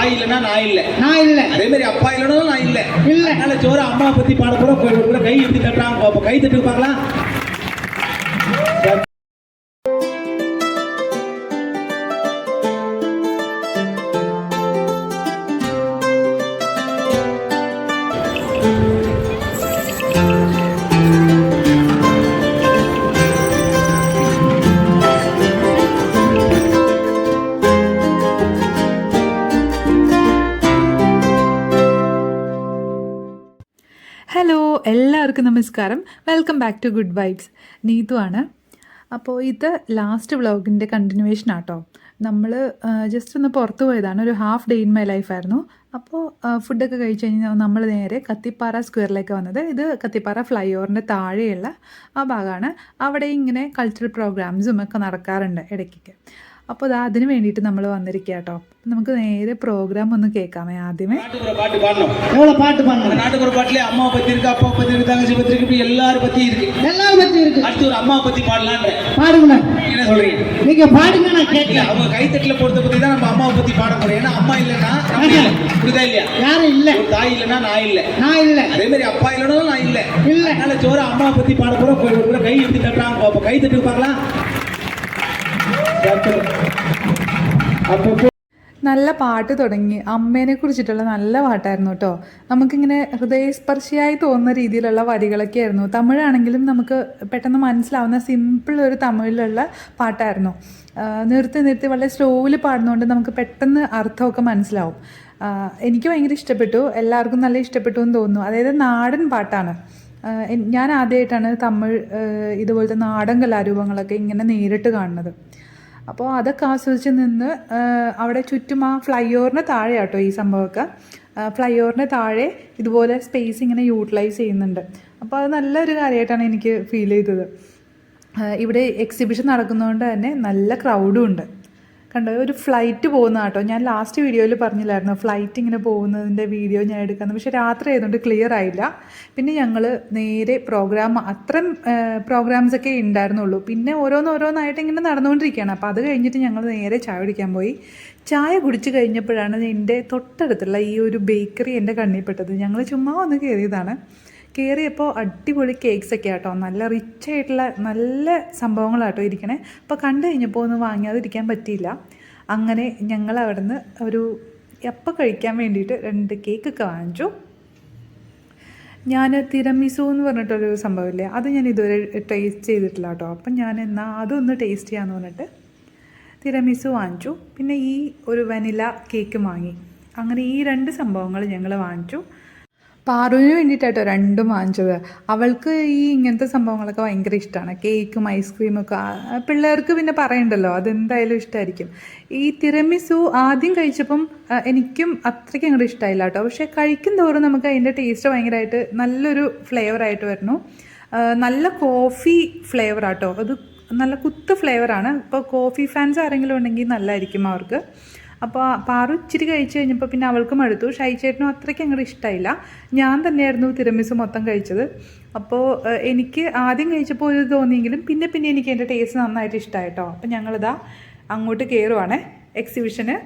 தாய் இல்லைன்னா நான் இல்லை. நான் இல்லை. அதே மாதிரி அப்பா இல்லைன்னா நான் இல்லை. இல்ல. அதனால ஜோர அம்மா பத்தி பாட போறோம். கூட கை எடுத்து தட்டுறாங்க கை தட்டு பார்க்கலாம். നമസ്കാരം. Welcome back to good vibes Neethu ആണ്. അപ്പോൾ ഇത് ലാസ്റ്റ് വ്ളോഗിന്റെ കണ്ടിന്യൂവേഷൻ ആട്ടോ. നമ്മൾ ജസ്റ്റ് ഒന്ന് പുറത്തു പോയതാണ്. ഒരു ഹാഫ് ഡേ ഇൻ മൈ ലൈഫായിരുന്നു അപ്പോൾ ഫുഡൊക്കെ കഴിച്ച് കഴിഞ്ഞാൽ നമ്മൾ നേരെ കത്തിപ്പാറ സ്ക്വയറിലേക്ക് വന്നത്. ഇത് കത്തിപ്പാറ ഫ്ലൈ ഓവറിന്റെ താഴെയുള്ള ആ ഭാഗമാണ് അവിടെ ഇങ്ങനെ കൾച്ചറൽ പ്രോഗ്രാംസും ഒക്കെ നടക്കാറുണ്ട് ഇടയ്ക്കൊക്കെ. അപ്പോൾ അത് അതിന് വേണ്ടിയിട്ട് നമ്മൾ വന്നിരിക്കുക കേട്ടോ നമുക്ക് നേരെ പ്രോഗ്രാം ഒന്ന് കേൾക്കാമേ ആദ്യമേ நாட்டுப்புற பாட்டு பாடணும் எவ்வளோ பாட்டு அந்த பண்ணணும் நாட்டுப்புற பாட்டுல அம்மா பத்தி இருக்கு அப்பா பத்தி இருக்கு தங்கச்சி பத்தி இருக்கு இப்படி எல்லாரும் பத்தி இருக்கு எல்லாரும் பத்தி இருக்கு அடுத்து ஒரு அம்மா பத்தி பாடலான்ற பாடுங்கண்ணா என்ன சொல்றீங்க நீங்க பாடுங்க நான் இல்ல கேட்கல அவங்க கைத்தட்டல பொறுத்த பத்தி தான் நம்ம அம்மாவை பத்தி பாட முடியும் ஏன்னா அம்மா இல்லைன்னா நம்ம இல்லை புரியுதா இல்லையா யாரும் இல்ல ஒரு தாய் இல்லைன்னா நான் இல்லை நான் இல்ல அதே மாதிரி அப்பா இல்லைன்னா நான் இல்லை இல்ல. அதனால ஜோர அம்மா பத்தி பாட போறோம் போய் ஒரு கூட கை எடுத்து தட்டுறாங்க அப்ப கை தட்டு பார்க்கலாம் அப்போ നല്ല പാട്ട് തുടങ്ങി. അമ്മേനെ കുറിച്ചിട്ടുള്ള നല്ല പാട്ടായിരുന്നു കേട്ടോ നമുക്കിങ്ങനെ ഹൃദയസ്പർശിയായി തോന്നുന്ന രീതിയിലുള്ള വരികളൊക്കെ ആയിരുന്നു. തമിഴാണെങ്കിലും നമുക്ക് പെട്ടെന്ന് മനസ്സിലാവുന്ന സിമ്പിൾ ഒരു തമിഴിലുള്ള പാട്ടായിരുന്നു. നിർത്തി നിർത്തി വളരെ സ്ലോവിൽ പാടുന്നതുകൊണ്ട് നമുക്ക് പെട്ടെന്ന് അർത്ഥമൊക്കെ മനസ്സിലാവും. എനിക്ക് ഭയങ്കര ഇഷ്ടപ്പെട്ടു. എല്ലാവർക്കും നല്ല ഇഷ്ടപ്പെട്ടു എന്ന് തോന്നുന്നു. അതായത് നാടൻ പാട്ടാണ്. ഞാൻ ആദ്യമായിട്ടാണ് തമിഴ് ഇതുപോലത്തെ നാടൻ കലാരൂപങ്ങളൊക്കെ ഇങ്ങനെ നേരിട്ട് കാണുന്നത്. അപ്പോൾ അതൊക്കെ ആസ്വദിച്ച് നിന്ന് അവിടെ ചുറ്റും ആ ഫ്ലൈ ഓവറിന് താഴെ ആട്ടോ ഈ സംഭവമൊക്കെ. ഫ്ലൈ ഓവറിന് താഴെ ഇതുപോലെ സ്പേസ് ഇങ്ങനെ യൂട്ടിലൈസ് ചെയ്യുന്നുണ്ട്. അപ്പോൾ അത് നല്ലൊരു കാര്യമായിട്ടാണ് എനിക്ക് ഫീൽ ചെയ്തത്. ഇവിടെ എക്സിബിഷൻ നടക്കുന്നതുകൊണ്ട് തന്നെ നല്ല ക്രൗഡും ഉണ്ട്. കണ്ടോ ഒരു ഫ്ലൈറ്റ് പോകുന്ന കേട്ടോ ഞാൻ ലാസ്റ്റ് വീഡിയോയിൽ പറഞ്ഞില്ലായിരുന്നു ഫ്ലൈറ്റ് ഇങ്ങനെ പോകുന്നതിന്റെ വീഡിയോ ഞാൻ എടുക്കാമെന്ന് പക്ഷേ രാത്രി ആയതുകൊണ്ട് ക്ലിയർ ആയില്ല. പിന്നെ ഞങ്ങൾ നേരെ പ്രോഗ്രാം അത്രയും പ്രോഗ്രാംസ് ഒക്കെ ഉണ്ടായിരുന്നുള്ളൂ പിന്നെ ഓരോന്ന് ഓരോന്നായിട്ട് ഇങ്ങനെ നടന്നുകൊണ്ടിരിക്കുകയാണ് അപ്പോൾ അത് കഴിഞ്ഞിട്ട് ഞങ്ങൾ നേരെ ചായ കുടിക്കാൻ പോയി. ചായ കുടിച്ച് കഴിഞ്ഞപ്പോഴാണ് എന്റെ തൊട്ടടുത്തുള്ള ഈ ഒരു ബേക്കറി എന്റെ കണ്ണിൽപ്പെട്ടത് ഞങ്ങൾ ചുമ്മാ ഒന്ന് കയറിയതാണ് കയറിയപ്പോൾ അടിപൊളി കേക്ക്സ് ഒക്കെ ആട്ടോ. നല്ല റിച്ച് ആയിട്ടുള്ള നല്ല സംഭവങ്ങളാട്ടോ ഇരിക്കണേ. അപ്പോൾ കണ്ടു കഴിഞ്ഞപ്പോൾ ഒന്ന് വാങ്ങാതിരിക്കാൻ പറ്റിയില്ല. അങ്ങനെ ഞങ്ങൾ അവിടുന്ന് ഒരു എപ്പോൾ കഴിക്കാൻ വേണ്ടിയിട്ട് രണ്ട് കേക്കൊക്കെ വാങ്ങിച്ചു. ഞാൻ തിരമിസു എന്ന് പറഞ്ഞിട്ടൊരു സംഭവമില്ലേ? അത് ഞാൻ ഇതുവരെ ടേസ്റ്റ് ചെയ്തിട്ടില്ല കേട്ടോ. അപ്പം ഞാൻ എന്നാൽ അതൊന്ന് ടേസ്റ്റ് ചെയ്യാമെന്ന് പറഞ്ഞിട്ട് തിരമിസു വാങ്ങിച്ചു. പിന്നെ ഈ ഒരു വനില കേക്ക് വാങ്ങി. അങ്ങനെ ഈ രണ്ട് സംഭവങ്ങൾ ഞങ്ങൾ വാങ്ങിച്ചു. പാറുവിന് വേണ്ടിയിട്ടാട്ടോ രണ്ടും വാങ്ങിച്ചത്. അവൾക്ക് ഈ ഇങ്ങനത്തെ സംഭവങ്ങളൊക്കെ ഭയങ്കര ഇഷ്ടമാണ് കേക്കും ഐസ്ക്രീമും ഒക്കെ പിള്ളേർക്ക് പിന്നെ പറയണ്ടല്ലോ അതെന്തായാലും ഇഷ്ടമായിരിക്കും ഈ തിരമിസു ആദ്യം കഴിച്ചപ്പം എനിക്കും അത്രയ്ക്ക് അങ്ങോട്ട് ഇഷ്ടമായില്ല കേട്ടോ പക്ഷേ കഴിക്കും തോറും നമുക്ക് അതിന്റെ ടേസ്റ്റ് ഭയങ്കരമായിട്ട് നല്ലൊരു ഫ്ലേവറായിട്ട് വരുന്നു. നല്ല കോഫി ഫ്ലേവർ ആട്ടോ അത് നല്ല കുത്ത് ഫ്ലേവറാണ്. ഇപ്പോൾ കോഫി ഫാൻസ് ആരെങ്കിലും ഉണ്ടെങ്കിൽ നല്ലതായിരിക്കും അവർക്ക്. അപ്പോൾ പാറു ഇച്ചിരി കഴിച്ചു കഴിഞ്ഞപ്പോൾ പിന്നെ അവൾക്ക് മടുത്തു ഷൈ ചേട്ടനും അത്രയ്ക്ക് അങ്ങോട്ട് ഇഷ്ടമായില്ല ഞാൻ തന്നെയായിരുന്നു തിരമിസ് മൊത്തം കഴിച്ചത്. അപ്പോൾ എനിക്ക് ആദ്യം കഴിച്ചപ്പോൾ ഒരു തോന്നിയെങ്കിലും പിന്നെ പിന്നെ എനിക്ക് എന്റെ ടേസ്റ്റ് നന്നായിട്ട് ഇഷ്ടമായിട്ടോ അപ്പോൾ ഞങ്ങളിതാ അങ്ങോട്ട് കയറുവാണ് എക്സിബിഷന്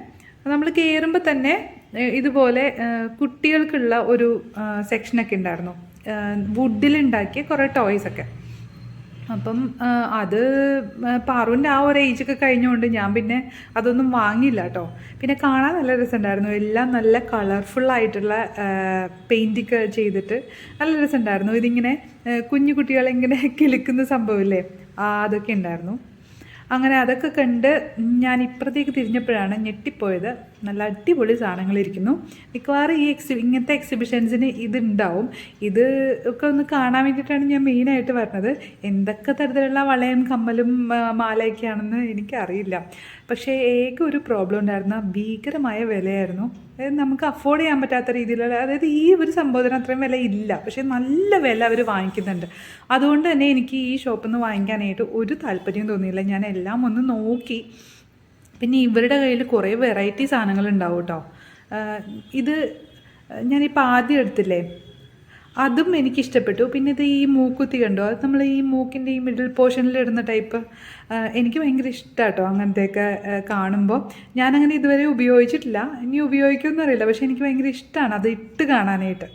നമ്മൾ കയറുമ്പോൾ തന്നെ ഇതുപോലെ കുട്ടികൾക്കുള്ള ഒരു സെക്ഷനൊക്കെ ഉണ്ടായിരുന്നു. വുഡിലുണ്ടാക്കിയ കുറേ ടോയ്സൊക്കെ അപ്പം അത് പാറുവിന്റെ ആ ഒരു ഒക്കെ കഴിഞ്ഞുകൊണ്ട് ഞാൻ പിന്നെ അതൊന്നും വാങ്ങിയില്ല കേട്ടോ പിന്നെ കാണാൻ നല്ല രസമുണ്ടായിരുന്നു. എല്ലാം നല്ല കളർഫുള്ളായിട്ടുള്ള പെയിന്റൊക്കെ ചെയ്തിട്ട് നല്ല രസമുണ്ടായിരുന്നു. ഇതിങ്ങനെ കുഞ്ഞു കുട്ടികളിങ്ങനെ കിളിക്കുന്ന സംഭവമില്ലേ? അതൊക്കെ ഉണ്ടായിരുന്നു. അങ്ങനെ അതൊക്കെ കണ്ട് ഞാൻ ഇപ്പുറത്തേക്ക് തിരിഞ്ഞപ്പോഴാണ് ഞെട്ടിപ്പോയത്. നല്ല അടിപൊളി സാധനങ്ങളിരിക്കുന്നു മിക്കവാറും ഈ എക്സി ഇങ്ങനത്തെ എക്സിബിഷൻസിന് ഇതുണ്ടാവും. ഇത് ഒക്കെ ഒന്ന് കാണാൻ വേണ്ടിയിട്ടാണ് ഞാൻ മെയിനായിട്ട് വരുന്നത്. എന്തൊക്കെ തരത്തിലുള്ള വളയും കമ്മലും മാലയൊക്കെയാണെന്ന് എനിക്കറിയില്ല. പക്ഷേ ഏക ഒരു പ്രോബ്ലം ഉണ്ടായിരുന്ന ഭീകരമായ വിലയായിരുന്നു. നമുക്ക് അഫോർഡ് ചെയ്യാൻ പറ്റാത്ത രീതിയിലുള്ള അതായത് ഈ ഒരു സംബോധന അത്രയും വില ഇല്ല. പക്ഷേ നല്ല വില അവർ വാങ്ങിക്കുന്നുണ്ട്. അതുകൊണ്ട് തന്നെ എനിക്ക് ഈ ഷോപ്പിൽ നിന്ന് വാങ്ങിക്കാനായിട്ട് ഒരു താല്പര്യം തോന്നിയില്ല. ഞാൻ എല്ലാം ഒന്ന് നോക്കി. പിന്നെ ഇവരുടെ കയ്യിൽ കുറേ വെറൈറ്റി സാധനങ്ങൾ ഉണ്ടാവും കേട്ടോ ഇത് ഞാനിപ്പോൾ ആദ്യം എടുത്തില്ലേ? അതും എനിക്ക് ഇഷ്ടപ്പെട്ടു പിന്നെ ഇത് ഈ മൂക്കുത്തി കണ്ടോ? അത് നമ്മൾ ഈ മൂക്കിന്റെ ഈ മിഡിൽ പോർഷനിൽ ഇടുന്ന ടൈപ്പ് എനിക്ക് ഭയങ്കര ഇഷ്ടമാട്ടോ അങ്ങനത്തെയൊക്കെ കാണുമ്പോൾ ഞാനങ്ങനെ ഇതുവരെ ഉപയോഗിച്ചിട്ടില്ല. ഇനി ഉപയോഗിക്കുമെന്ന് അറിയില്ല. പക്ഷേ എനിക്ക് ഭയങ്കര ഇഷ്ടമാണ് അത് ഇട്ട് കാണാനായിട്ട്.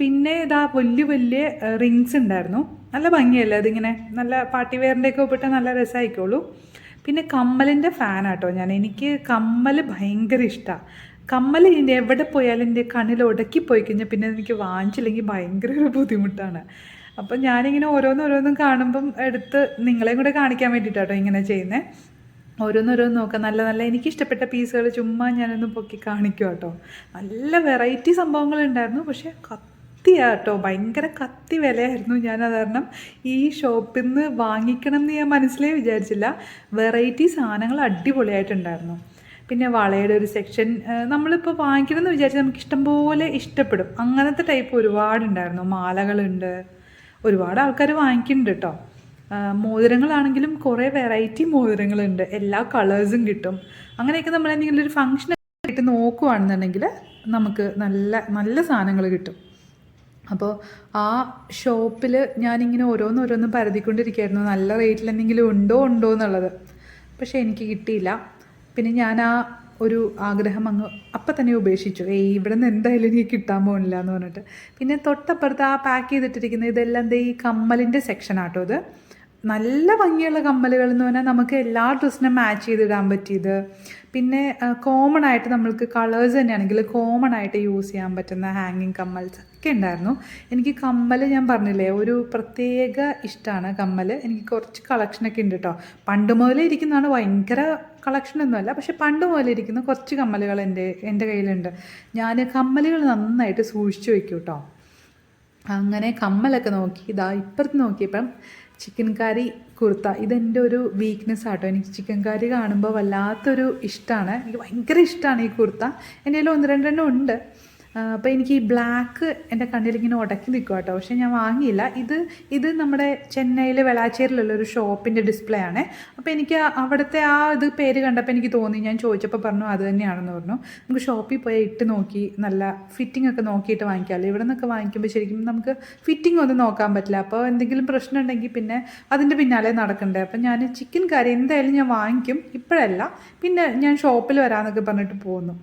പിന്നെ ഇതാ വലിയ വലിയ റിങ്സ് ഉണ്ടായിരുന്നു. നല്ല ഭംഗിയല്ലേ അതിങ്ങനെ? നല്ല പാർട്ടി വെയറിന്റെയൊക്കെ ഒപ്പിട്ട് നല്ല രസമായിക്കോളൂ പിന്നെ കമ്മലിന്റെ ഫാനാട്ടോ ഞാൻ. എനിക്ക് കമ്മൽ ഭയങ്കര ഇഷ്ടമാണ് കമ്മൽ ഇനി എവിടെ പോയാലും എന്റെ കണ്ണിൽ ഉടക്കി പോയി കഴിഞ്ഞാൽ പിന്നെ എനിക്ക് വാങ്ങിച്ചില്ലെങ്കിൽ ഭയങ്കര ഒരു ബുദ്ധിമുട്ടാണ്. അപ്പം ഞാനിങ്ങനെ ഓരോന്ന് ഓരോന്നും കാണുമ്പം എടുത്ത് നിങ്ങളെയും കൂടെ കാണിക്കാൻ വേണ്ടിയിട്ടാട്ടോ ഇങ്ങനെ ചെയ്യുന്നത് ഓരോന്നോരോന്ന് നോക്കാം. നല്ല നല്ല എനിക്ക് ഇഷ്ടപ്പെട്ട പീസുകൾ ചുമ്മാ ഞാനൊന്ന് പൊക്കി കാണിക്കും കേട്ടോ നല്ല വെറൈറ്റി സംഭവങ്ങളുണ്ടായിരുന്നു പക്ഷേ കത്തിയാട്ടോ. ഭയങ്കര കത്തി വിലയായിരുന്നു ഞാൻ അത് കാരണം ഈ ഷോപ്പിൽ നിന്ന് വാങ്ങിക്കണം എന്ന് ഞാൻ മനസ്സിലേ വിചാരിച്ചില്ല. വെറൈറ്റി സാധനങ്ങൾ അടിപൊളിയായിട്ടുണ്ടായിരുന്നു. പിന്നെ വളയുടെ ഒരു സെക്ഷൻ നമ്മളിപ്പോൾ വാങ്ങിക്കണം എന്ന് വിചാരിച്ചാൽ നമുക്ക് ഇഷ്ടംപോലെ ഇഷ്ടപ്പെടും. അങ്ങനത്തെ ടൈപ്പ് ഒരുപാടുണ്ടായിരുന്നു. മാലകളുണ്ട്. ഒരുപാട് ആൾക്കാർ വാങ്ങിക്കുന്നുണ്ട് കേട്ടോ മോതിരങ്ങളാണെങ്കിലും കുറേ വെറൈറ്റി മോതിരങ്ങളുണ്ട്. എല്ലാ കളേഴ്സും കിട്ടും. അങ്ങനെയൊക്കെ നമ്മൾ എന്തെങ്കിലും ഒരു ഫംഗ്ഷൻ ആയിട്ട് നോക്കുവാണെന്നുണ്ടെങ്കിൽ നമുക്ക് നല്ല നല്ല സാധനങ്ങൾ കിട്ടും. അപ്പോൾ ആ ഷോപ്പിൽ ഞാനിങ്ങനെ ഓരോന്ന് ഓരോന്ന് പരതിക്കൊണ്ടിരിക്കുകയായിരുന്നു നല്ല റേറ്റിൽ എന്തെങ്കിലും ഉണ്ടോ ഉണ്ടോ എന്നുള്ളത്. പക്ഷേ എനിക്ക് കിട്ടിയില്ല. പിന്നെ ഞാൻ ആ ഒരു ആഗ്രഹം അങ്ങ് അപ്പം തന്നെ ഉപേക്ഷിച്ചു. ഏയ് ഇവിടെ നിന്ന് എന്തായാലും എനിക്ക് കിട്ടാൻ പോകുന്നില്ല എന്ന് പറഞ്ഞിട്ട്. പിന്നെ തൊട്ടപ്പുറത്ത് ആ പാക്ക് ചെയ്തിട്ടിരിക്കുന്ന ഇതെല്ലാം ഈ കമ്മലിന്റെ സെക്ഷൻ ആട്ടോ ഇത്. നല്ല ഭംഗിയുള്ള കമ്മലുകൾ എന്ന് പറഞ്ഞാൽ നമുക്ക് എല്ലാ ഡ്രസ്സിനും മാച്ച് ചെയ്തിടാൻ പറ്റിയത്. പിന്നെ കോമൺ ആയിട്ട് നമ്മൾക്ക് കളേഴ്സ് തന്നെയാണെങ്കിൽ കോമൺ ആയിട്ട് യൂസ് ചെയ്യാൻ പറ്റുന്ന ഹാങ്ങിങ് കമ്മൽസ് ഒക്കെ ഉണ്ടായിരുന്നു. എനിക്ക് കമ്മൽ ഞാൻ പറഞ്ഞില്ലേ ഒരു പ്രത്യേക ഇഷ്ടമാണ് കമ്മൽ എനിക്ക് കുറച്ച് കളക്ഷനൊക്കെ ഉണ്ട് കേട്ടോ പണ്ട് മുതലേ ഇരിക്കുന്നതാണ് ഭയങ്കര കളക്ഷനൊന്നുമല്ല പക്ഷെ പണ്ട് മുതലേ ഇരിക്കുന്ന കുറച്ച് കമ്മലുകൾ എന്റെ എന്റെ കയ്യിലുണ്ട്. ഞാൻ കമ്മലുകൾ നന്നായിട്ട് സൂക്ഷിച്ചു വയ്ക്കും കേട്ടോ അങ്ങനെ കമ്മലൊക്കെ നോക്കി ഇതാ ഇപ്പുറത്ത് നോക്കിയപ്പം ചിക്കൻ കറി കുർത്ത. ഇതെന്റെ ഒരു വീക്ക്നെസ് ആട്ടോ. എനിക്ക് ചിക്കൻ കറി കാണുമ്പോൾ വല്ലാത്തൊരു ഇഷ്ടമാണ് എനിക്ക് ഭയങ്കര ഇഷ്ടമാണ് ഈ കുർത്ത. എന്റെ കയ്യിൽ ഒന്ന് രണ്ടെണ്ണം ഉണ്ട്. അപ്പോൾ എനിക്ക് ഈ ബ്ലാക്ക് എന്റെ കണ്ണിലിങ്ങനെ ഉടക്കി നിൽക്കും കേട്ടോ. പക്ഷേ ഞാൻ വാങ്ങിയില്ല. ഇത് ഇത് നമ്മുടെ ചെന്നൈയിലെ വെളാച്ചേരിലുള്ള ഒരു ഷോപ്പിന്റെ ഡിസ്പ്ലേ ആണ്. അപ്പോൾ എനിക്ക് അവിടുത്തെ ആ ഇത് പേര് കണ്ടപ്പോൾ എനിക്ക് തോന്നി. ഞാൻ ചോദിച്ചപ്പോൾ പറഞ്ഞു അത് തന്നെയാണെന്ന് പറഞ്ഞു. നമുക്ക് ഷോപ്പിൽ പോയി ഇട്ട് നോക്കി നല്ല ഫിറ്റിംഗ് ഒക്കെ നോക്കിയിട്ട് വാങ്ങിക്കാമല്ലോ ഇവിടെ നിന്നൊക്കെ വാങ്ങിക്കുമ്പോൾ ശരിക്കും നമുക്ക് ഫിറ്റിംഗ് ഒന്നും നോക്കാൻ പറ്റില്ല. അപ്പോൾ എന്തെങ്കിലും പ്രശ്നം ഉണ്ടെങ്കിൽ പിന്നെ അതിന്റെ പിന്നാലെ നടക്കണ്ടേ. അപ്പം ഞാൻ ചിക്കൻ കറി എന്തായാലും ഞാൻ വാങ്ങിക്കും. ഇപ്പോഴല്ല. പിന്നെ ഞാൻ ഷോപ്പിൽ വരാമെന്നൊക്കെ പറഞ്ഞിട്ട് പോകുന്നു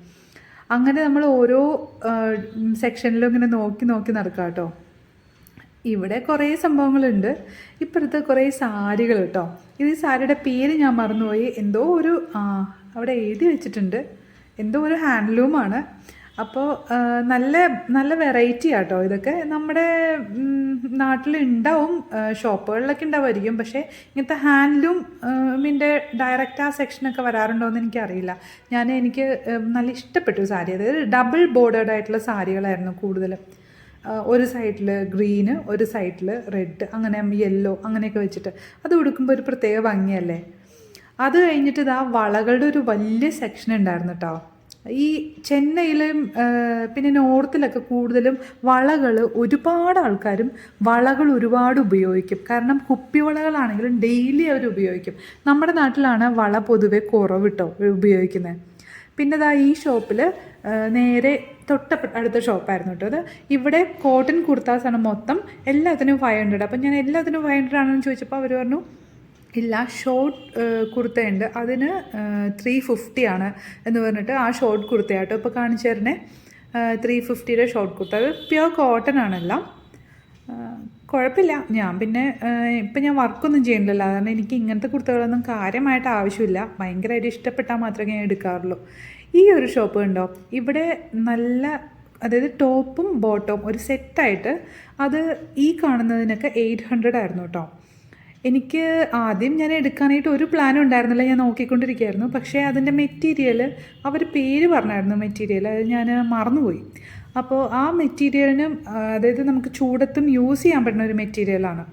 അങ്ങനെ നമ്മൾ ഓരോ സെക്ഷനിലും ഇങ്ങനെ നോക്കി നോക്കി നടക്കാം കേട്ടോ ഇവിടെ കുറേ സംഭവങ്ങളുണ്ട്. ഇപ്പുറത്ത് കുറേ സാരികൾ കേട്ടോ ഇത് സാരിയുടെ പേര് ഞാൻ മറന്നുപോയി. എന്തോ ഒരു അവിടെ എഴുതി വെച്ചിട്ടുണ്ട്. എന്തോ ഒരു ഹാൻഡ്ലൂമാണ്. അപ്പോൾ നല്ല നല്ല വെറൈറ്റി ആട്ടോ ഇതൊക്കെ. നമ്മുടെ നാട്ടിൽ ഉണ്ടാവും ഷോപ്പുകളിലൊക്കെ ഉണ്ടാവുമായിരിക്കും. പക്ഷേ ഇങ്ങനത്തെ ഹാൻഡ്ലൂം മിന്റെ ഡയറക്റ്റ് ആ സെക്ഷനൊക്കെ വരാറുണ്ടോ എന്ന് എനിക്കറിയില്ല. ഞാൻ എനിക്ക് നല്ല ഇഷ്ടപ്പെട്ടു സാരി. അതായത് ഡബിൾ ബോർഡേഡ് ആയിട്ടുള്ള സാരികളായിരുന്നു കൂടുതലും. ഒരു സൈഡിൽ ഗ്രീന് ഒരു സൈഡിൽ റെഡ് അങ്ങനെ യെല്ലോ അങ്ങനെയൊക്കെ വെച്ചിട്ട്. അത് ഉടുക്കുമ്പോൾ ഒരു പ്രത്യേക ഭംഗിയല്ലേ? അത് കഴിഞ്ഞിട്ട് ഇതാ വളകളുടെ ഒരു വലിയ സെക്ഷൻ ഉണ്ടായിരുന്നു കേട്ടോ ഈ ചെന്നൈയിലും പിന്നെ നോർത്തിലൊക്കെ കൂടുതലും വളകൾ ഒരുപാട് ആൾക്കാരും വളകൾ ഒരുപാട് ഉപയോഗിക്കും. കാരണം കുപ്പി കുപ്പിവളകളാണെങ്കിലും ഡെയിലി അവർ ഉപയോഗിക്കും. നമ്മുടെ നാട്ടിലാണ് വള പൊതുവെ കുറവ് കേട്ടോ ഉപയോഗിക്കുന്നത് പിന്നെ ദാ ഈ ഷോപ്പിൽ നേരെ തൊട്ട അടുത്ത ഷോപ്പായിരുന്നു കേട്ടോ അത്. ഇവിടെ കോട്ടൺ കുർത്താസാണ് മൊത്തം എല്ലാത്തിനും ഫൈവ് ഹൺഡ്രഡ്. അപ്പം ഞാൻ എല്ലാത്തിനും ഫൈവ് ഹൺഡ്രഡ് ആണെന്ന് ചോദിച്ചപ്പോൾ അവർ പറഞ്ഞു ഇല്ല. ഷോർട്ട് കുർത്തയുണ്ട്. അതിന് ത്രീ ഫിഫ്റ്റി ആണ് എന്ന് പറഞ്ഞിട്ട് ആ ഷോർട്ട് കുർത്തയാട്ടോ. ഇപ്പോൾ കാണിച്ചു തരണേ. ത്രീ ഫിഫ്റ്റിയുടെ ഷോർട്ട് കുർത്ത. അത് പ്യുവർ കോട്ടൺ ആണെല്ലാം കുഴപ്പമില്ല. ഞാൻ പിന്നെ ഇപ്പം ഞാൻ വർക്കൊന്നും ചെയ്യുന്നില്ലല്ലോ. അതുകൊണ്ട് എനിക്ക് ഇങ്ങനത്തെ കുർത്തകളൊന്നും കാര്യമായിട്ട് ആവശ്യമില്ല. ഭയങ്കരമായിട്ട് ഇഷ്ടപ്പെട്ടാൽ മാത്രമേ ഞാൻ എടുക്കാറുള്ളൂ. ഈ ഒരു ഷോപ്പ് ഉണ്ടോ ഇവിടെ നല്ല അതായത് ടോപ്പും ബോട്ടവും ഒരു സെറ്റായിട്ട് അത് ഈ കാണുന്നതിനൊക്കെ എയ്റ്റ് ഹൺഡ്രഡ് ആയിരുന്നു കേട്ടോ. എനിക്ക് ആദ്യം ഞാൻ എടുക്കാനായിട്ട് ഒരു പ്ലാനും ഉണ്ടായിരുന്നില്ല. ഞാൻ നോക്കിക്കൊണ്ടിരിക്കുകയായിരുന്നു. പക്ഷേ അതിന്റെ മെറ്റീരിയൽ അവർ പേര് പറഞ്ഞായിരുന്നു മെറ്റീരിയൽ അത് ഞാൻ മറന്നുപോയി. അപ്പോൾ ആ മെറ്റീരിയലിനും അതായത് നമുക്ക് ചൂടത്തും യൂസ് ചെയ്യാൻ പറ്റുന്ന ഒരു മെറ്റീരിയലാണ്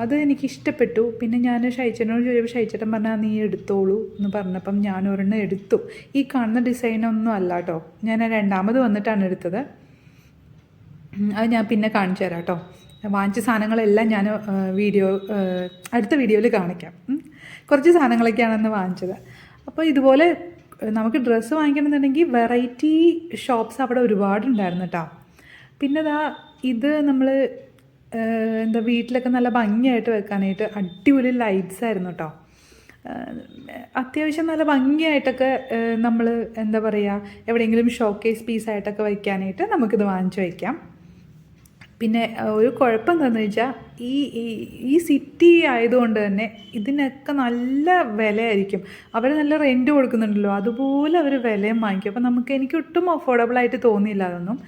അത് എനിക്ക് ഇഷ്ടപ്പെട്ടു. പിന്നെ ഞാൻ ഷൈച്ചനോട് ചോദിച്ചപ്പോൾ ഷൈച്ചേട്ടൻ പറഞ്ഞാൽ നീ എടുത്തോളൂ എന്ന് പറഞ്ഞപ്പം ഞാൻ ഒരെണ്ണം എടുത്തു. ഈ കാണുന്ന ഡിസൈനൊന്നും അല്ല കേട്ടോ. ഞാൻ രണ്ടാമത് വന്നിട്ടാണ് എടുത്തത്. അത് ഞാൻ പിന്നെ കാണിച്ചു തരാം കേട്ടോ. വാങ്ങിച്ച സാധനങ്ങളെല്ലാം ഞാൻ വീഡിയോ അടുത്ത വീഡിയോയിൽ കാണിക്കാം. കുറച്ച് സാധനങ്ങളൊക്കെയാണ് അന്ന് വാങ്ങിച്ചത്. അപ്പോൾ ഇതുപോലെ നമുക്ക് ഡ്രസ്സ് വാങ്ങിക്കണമെന്നുണ്ടെങ്കിൽ വെറൈറ്റി ഷോപ്സ് അവിടെ ഒരുപാടുണ്ടായിരുന്നു കേട്ടോ. പിന്നെ ഇതാ ഇത് നമ്മൾ എന്താ വീട്ടിലൊക്കെ നല്ല ഭംഗിയായിട്ട് വെക്കാനായിട്ട് അടിപൊളി ലൈറ്റ്സ് ആയിരുന്നു കേട്ടോ. അത്യാവശ്യം നല്ല ഭംഗിയായിട്ടൊക്കെ നമ്മൾ എന്താ പറയുക എവിടെയെങ്കിലും ഷോക്കേസ് പീസായിട്ടൊക്കെ വയ്ക്കാനായിട്ട് നമുക്കിത് വാങ്ങിച്ചു വയ്ക്കാം പിന്നെ ഒരു കുഴപ്പം എന്താണെന്ന് വെച്ചാൽ ഈ ഈ- സിറ്റി ആയതുകൊണ്ട് തന്നെ ഇതിനൊക്കെ നല്ല വിലയായിരിക്കും. അവർ നല്ല റെന്റ് കൊടുക്കുന്നുണ്ടല്ലോ അതുപോലെ അവർ വിലയും വാങ്ങിക്കും. അപ്പം നമുക്ക് എനിക്ക് ഒട്ടും അഫോർഡബിൾ ആയിട്ട് തോന്നിയില്ല അതൊന്നും.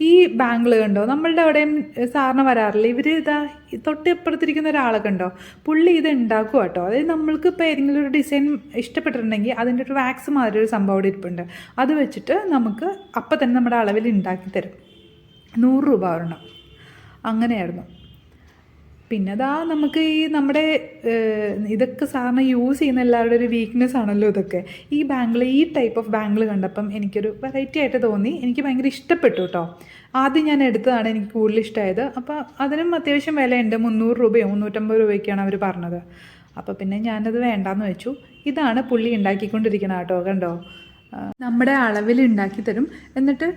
ഈ ബാങ്കിൾ കണ്ടോ? നമ്മളുടെ അവിടെയും സാറിന് വരാറില്ല? ഇവർ ഇതാ ഈ തൊട്ട് ഇപ്പുറത്തിരിക്കുന്ന ഒരാളൊക്കെ ഉണ്ടോ പുള്ളി ഇത് ഉണ്ടാക്കും കേട്ടോ അതായത് നമ്മൾക്ക് ഇപ്പോൾ ഏതെങ്കിലും ഒരു ഡിസൈൻ ഇഷ്ടപ്പെട്ടിട്ടുണ്ടെങ്കിൽ അതിന്റെ ഒരു വാക്സ് മാതിരി ഒരു സംഭവം അവിടെ ഇരിപ്പുണ്ട്. അത് വെച്ചിട്ട് നമുക്ക് അപ്പം തന്നെ നമ്മുടെ അളവിൽ ഉണ്ടാക്കി തരും. നൂറ് രൂപ ഒരെണ്ണം. അങ്ങനെയായിരുന്നു. പിന്നെ അതാ നമുക്ക് ഈ നമ്മുടെ ഇതൊക്കെ സാറിന് യൂസ് ചെയ്യുന്ന എല്ലാവരുടെ ഒരു വീക്ക്നെസ് ആണല്ലോ ഇതൊക്കെ. ഈ ബാങ്കിൾ ഈ ടൈപ്പ് ഓഫ് ബാങ്കിൾ കണ്ടപ്പം എനിക്കൊരു വെറൈറ്റി ആയിട്ട് തോന്നി. എനിക്ക് ഭയങ്കര ഇഷ്ടപ്പെട്ടു കേട്ടോ ആദ്യം ഞാൻ എടുത്തതാണ് എനിക്ക് കൂടുതൽ ഇഷ്ടമായത് അപ്പോൾ അതിനും അത്യാവശ്യം വിലയുണ്ട്. മുന്നൂറ് രൂപയോ മുന്നൂറ്റമ്പത് രൂപയൊക്കെയാണ് അവർ പറഞ്ഞത്. അപ്പോൾ പിന്നെ ഞാനത് വേണ്ടാന്ന് വെച്ചു. ഇതാണ് പുള്ളി ഉണ്ടാക്കിക്കൊണ്ടിരിക്കുന്നത് കേട്ടോ കണ്ടോ? നമ്മുടെ അളവിൽ ഉണ്ടാക്കി തരും. എന്നിട്ട്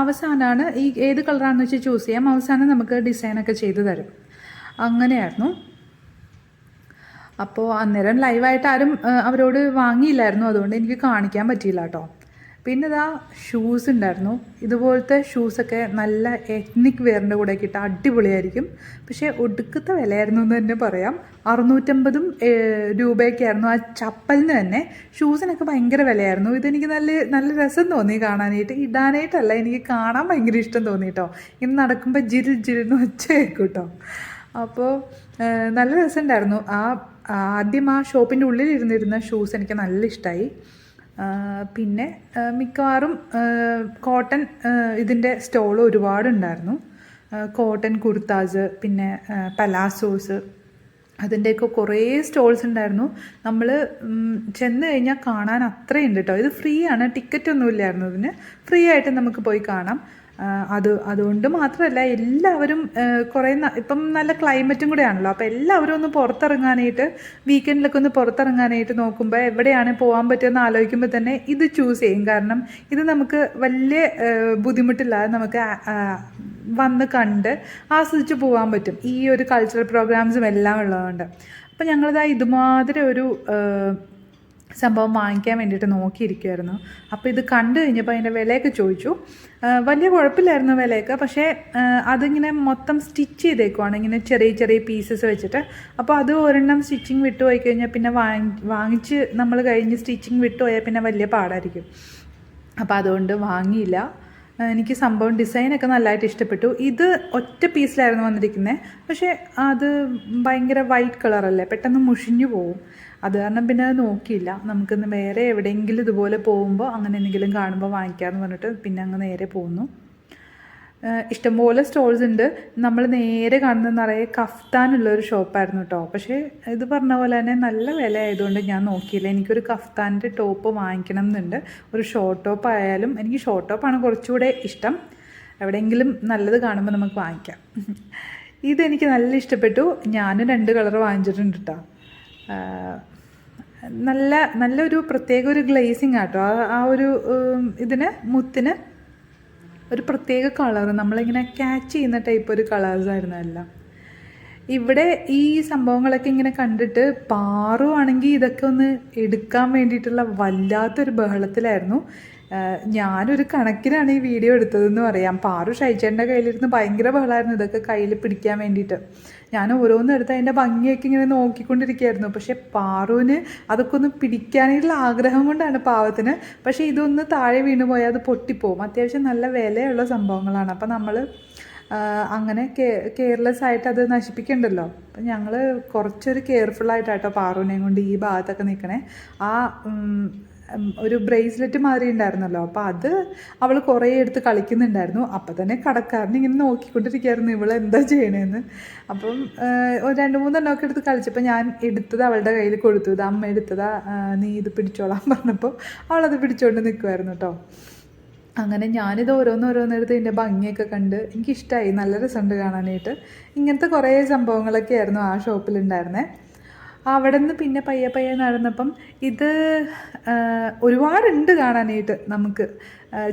അവസാനമാണ് ഈ ഏത് കളറാണെന്ന് വെച്ചാൽ ചൂസ് ചെയ്യാം. അവസാനം നമുക്ക് ഡിസൈനൊക്കെ ചെയ്തു തരും. അങ്ങനെയായിരുന്നു. അപ്പോൾ അന്നേരം ലൈവായിട്ട് ആരും അവരോട് വാങ്ങിയില്ലായിരുന്നു. അതുകൊണ്ട് എനിക്ക് കാണിക്കാൻ പറ്റിയില്ല കേട്ടോ. പിന്നെ ഇതാ ഷൂസ് ഉണ്ടായിരുന്നു. ഇതുപോലത്തെ ഷൂസൊക്കെ നല്ല എത്നിക് വെയറിന്റെ കൂടെ കിട്ടുക അടിപൊളിയായിരിക്കും. പക്ഷേ ഒടുക്കത്തെ വിലയായിരുന്നു എന്ന് തന്നെ പറയാം. അറുന്നൂറ്റമ്പതും രൂപയൊക്കെ ആയിരുന്നു. ആ ചപ്പലിന് തന്നെ ഷൂസിനൊക്കെ ഭയങ്കര വിലയായിരുന്നു. ഇതെനിക്ക് നല്ല നല്ല രസം തോന്നി കാണാനായിട്ട്. ഇടാനായിട്ടല്ല എനിക്ക് കാണാൻ ഭയങ്കര ഇഷ്ടം തോന്നി കേട്ടോ ഇന്ന് നടക്കുമ്പോൾ ജിരിൽ ജിരിന്ന് ഒച്ച കേൾക്കും കേട്ടോ അപ്പോൾ നല്ല രസമുണ്ടായിരുന്നു ആ ആദ്യം ആ ഷോപ്പിന്റെ ഉള്ളിൽ ഇരുന്നിരുന്ന ഷൂസ് എനിക്ക് നല്ല ഇഷ്ടമായി പിന്നെ മിക്കവാറും കോട്ടൺ ഇതിന്റെ സ്റ്റോൾ ഒരുപാടുണ്ടായിരുന്നു. കോട്ടൺ കുർത്താസ് പിന്നെ പലാസോസ് അതിന്റെയൊക്കെ കുറേ സ്റ്റോൾസ് ഉണ്ടായിരുന്നു. നമ്മൾ ചെന്ന് കഴിഞ്ഞാൽ കാണാൻ അത്രയുണ്ട് കേട്ടോ ഇത് ഫ്രീ ആണ് ടിക്കറ്റ് ഒന്നും ഇല്ലായിരുന്നു ഇതിന്. ഫ്രീ ആയിട്ട് നമുക്ക് പോയി കാണാം. അത് അതുകൊണ്ട് മാത്രമല്ല എല്ലാവരും കുറേ ഇപ്പം നല്ല ക്ലൈമറ്റും കൂടെ ആണല്ലോ അപ്പോൾ എല്ലാവരും ഒന്ന് പുറത്തിറങ്ങാനായിട്ട് വീക്കെൻഡിലൊക്കെ ഒന്ന് പുറത്തിറങ്ങാനായിട്ട് നോക്കുമ്പോൾ എവിടെയാണ് പോകാൻ പറ്റുമെന്ന് ആലോചിക്കുമ്പോൾ തന്നെ ഇത് ചൂസ് ചെയ്യും. കാരണം ഇത് നമുക്ക് വലിയ ബുദ്ധിമുട്ടില്ലാതെ നമുക്ക് വന്ന് കണ്ട് ആസ്വദിച്ച് പോകാൻ പറ്റും. ഈ ഒരു കൾച്ചറൽ പ്രോഗ്രാംസും എല്ലാം ഉള്ളതുകൊണ്ട്. അപ്പോൾ ഞങ്ങളിതാ ഇതുമാതിരി ഒരു സംഭവം വാങ്ങിക്കാൻ വേണ്ടിയിട്ട് നോക്കിയിരിക്കുമായിരുന്നു അപ്പോൾ ഇത് കണ്ടു കഴിഞ്ഞപ്പോൾ അതിന്റെ വിലയൊക്കെ ചോദിച്ചു. വലിയ കുഴപ്പമില്ലായിരുന്നു വിലയൊക്കെ. പക്ഷേ അതിങ്ങനെ മൊത്തം സ്റ്റിച്ച് ചെയ്തേക്കുവാണ്. ഇങ്ങനെ ചെറിയ ചെറിയ പീസസ് വെച്ചിട്ട്. അപ്പോൾ അത് ഒരെണ്ണം സ്റ്റിച്ചിങ് വിട്ടുപോയി കഴിഞ്ഞാൽ പിന്നെ വാങ്ങി വാങ്ങിച്ച് നമ്മൾ കഴിഞ്ഞ് സ്റ്റിച്ചിങ് വിട്ടുപോയാൽ പിന്നെ വലിയ പാടായിരിക്കും. അപ്പോൾ അതുകൊണ്ട് വാങ്ങിയില്ല. എനിക്ക് സംഭവം ഡിസൈനൊക്കെ നല്ലതായിട്ട് ഇഷ്ടപ്പെട്ടു. ഇത് ഒറ്റ പീസിലായിരുന്നു വന്നിരിക്കുന്നത് പക്ഷേ അത് ഭയങ്കര വൈറ്റ് കളറല്ലേ പെട്ടെന്ന് മുഷിഞ്ഞു പോവും. അത് കാരണം പിന്നെ അത് നോക്കിയില്ല. നമുക്കിന്ന് വേറെ എവിടെയെങ്കിലും ഇതുപോലെ പോകുമ്പോൾ അങ്ങനെ എന്തെങ്കിലും കാണുമ്പോൾ വാങ്ങിക്കാമെന്ന് പറഞ്ഞിട്ട് പിന്നെ അങ്ങ് നേരെ പോകുന്നു ഇഷ്ടംപോലെ സ്റ്റോൾസ് ഉണ്ട്. നമ്മൾ നേരെ കാണുന്ന നിറയെ കഫ്താനുള്ള ഒരു ഷോപ്പായിരുന്നു കേട്ടോ പക്ഷേ ഇത് പറഞ്ഞ പോലെ തന്നെ നല്ല വില ആയതുകൊണ്ട് ഞാൻ നോക്കിയില്ല. എനിക്കൊരു കഫ്താന്റെ ടോപ്പ് വാങ്ങിക്കണം എന്നുണ്ട് ഒരു ഷോർട്ട് ടോപ്പ് ആയാലും എനിക്ക് ഷോർട്ട് ടോപ്പാണ് കുറച്ചുകൂടെ ഇഷ്ടം. എവിടെയെങ്കിലും നല്ലത് കാണുമ്പോൾ നമുക്ക് വാങ്ങിക്കാം. ഇതെനിക്ക് നല്ല ഇഷ്ടപ്പെട്ടു. ഞാനും രണ്ട് കളർ വാങ്ങിച്ചിട്ടുണ്ട് കേട്ടോ നല്ല നല്ലൊരു പ്രത്യേക ഒരു ഗ്ലേസിങ് ആട്ടോ. ആ ഒരു ഇതിന് മുത്തിന് ഒരു പ്രത്യേക കളർ നമ്മളിങ്ങനെ ക്യാച്ച് ചെയ്യുന്ന ടൈപ്പ് ഒരു കളേഴ്സായിരുന്നു എല്ലാം. ഇവിടെ ഈ സംഭവങ്ങളൊക്കെ ഇങ്ങനെ കണ്ടിട്ട് പാറുവാണെങ്കിൽ ഇതൊക്കെ ഒന്ന് എടുക്കാൻ വേണ്ടിയിട്ടുള്ള വല്ലാത്തൊരു ബഹളത്തിലായിരുന്നു. ഞാനൊരു കണക്കിനാണ് ഈ വീഡിയോ എടുത്തതെന്ന് പറയാം. പാറു ഷൈച്ചേന്റെ കയ്യിലിരുന്ന് ഭയങ്കര ബഹളമായിരുന്നു ഇതൊക്കെ കയ്യിൽ പിടിക്കാൻ വേണ്ടിയിട്ട്. ഞാൻ ഓരോന്നും എടുത്ത് അതിന്റെ ഭംഗിയൊക്കെ ഇങ്ങനെ നോക്കിക്കൊണ്ടിരിക്കുകയായിരുന്നു. പക്ഷേ പാറുവിന് അതൊക്കെ ഒന്ന് പിടിക്കാനായിട്ടുള്ള ആഗ്രഹം കൊണ്ടാണ് പാവത്തിന്. പക്ഷേ ഇതൊന്ന് താഴെ വീണ് പോയാൽ അത് പൊട്ടിപ്പോവും. അത്യാവശ്യം നല്ല വിലയുള്ള സംഭവങ്ങളാണ്. അപ്പം നമ്മൾ അങ്ങനെ കെയർലെസ് ആയിട്ട് അത് നശിപ്പിക്കണ്ടല്ലോ. അപ്പം ഞങ്ങൾ കുറച്ചൊരു കെയർഫുള്ളായിട്ടാട്ടോ പാറുവിനെയും കൊണ്ട് ഈ ഭാഗത്തൊക്കെ നിൽക്കണേ. ആ ഒരു ബ്രേസ്ലെറ്റ് മാതിരി ഉണ്ടായിരുന്നല്ലോ. അപ്പോൾ അത് അവൾ കുറേ എടുത്ത് കളിക്കുന്നുണ്ടായിരുന്നു. അപ്പം തന്നെ കടക്കാരൻ ഇങ്ങനെ നോക്കിക്കൊണ്ടിരിക്കുകയായിരുന്നു ഇവൾ എന്താ ചെയ്യണേന്ന്. അപ്പം ഒരു രണ്ട് മൂന്നെണ്ണമൊക്കെ എടുത്ത് കളിച്ചപ്പോൾ ഞാൻ എടുത്തത് അവളുടെ കയ്യിൽ കൊടുത്തു. ഇത് അമ്മ എടുത്തതാ നീ ഇത് പിടിച്ചോളാൻ പറഞ്ഞപ്പോൾ അവളത് പിടിച്ചോണ്ട് നിൽക്കുമായിരുന്നു കേട്ടോ അങ്ങനെ ഞാനിത് ഓരോന്നോരോന്നെടുത്ത് ഇതിന്റെ ഭംഗിയൊക്കെ കണ്ട് എനിക്കിഷ്ടമായി നല്ല രസമുണ്ട് കാണാനായിട്ട്. ഇങ്ങനത്തെ കുറേ സംഭവങ്ങളൊക്കെ ആയിരുന്നു ആ ഷോപ്പിലുണ്ടായിരുന്നത് അവിടെ നിന്ന് പിന്നെ പയ്യെ പയ്യെ നടന്നപ്പം ഇത് ഒരുപാടുണ്ട് കാണാനായിട്ട് നമുക്ക്.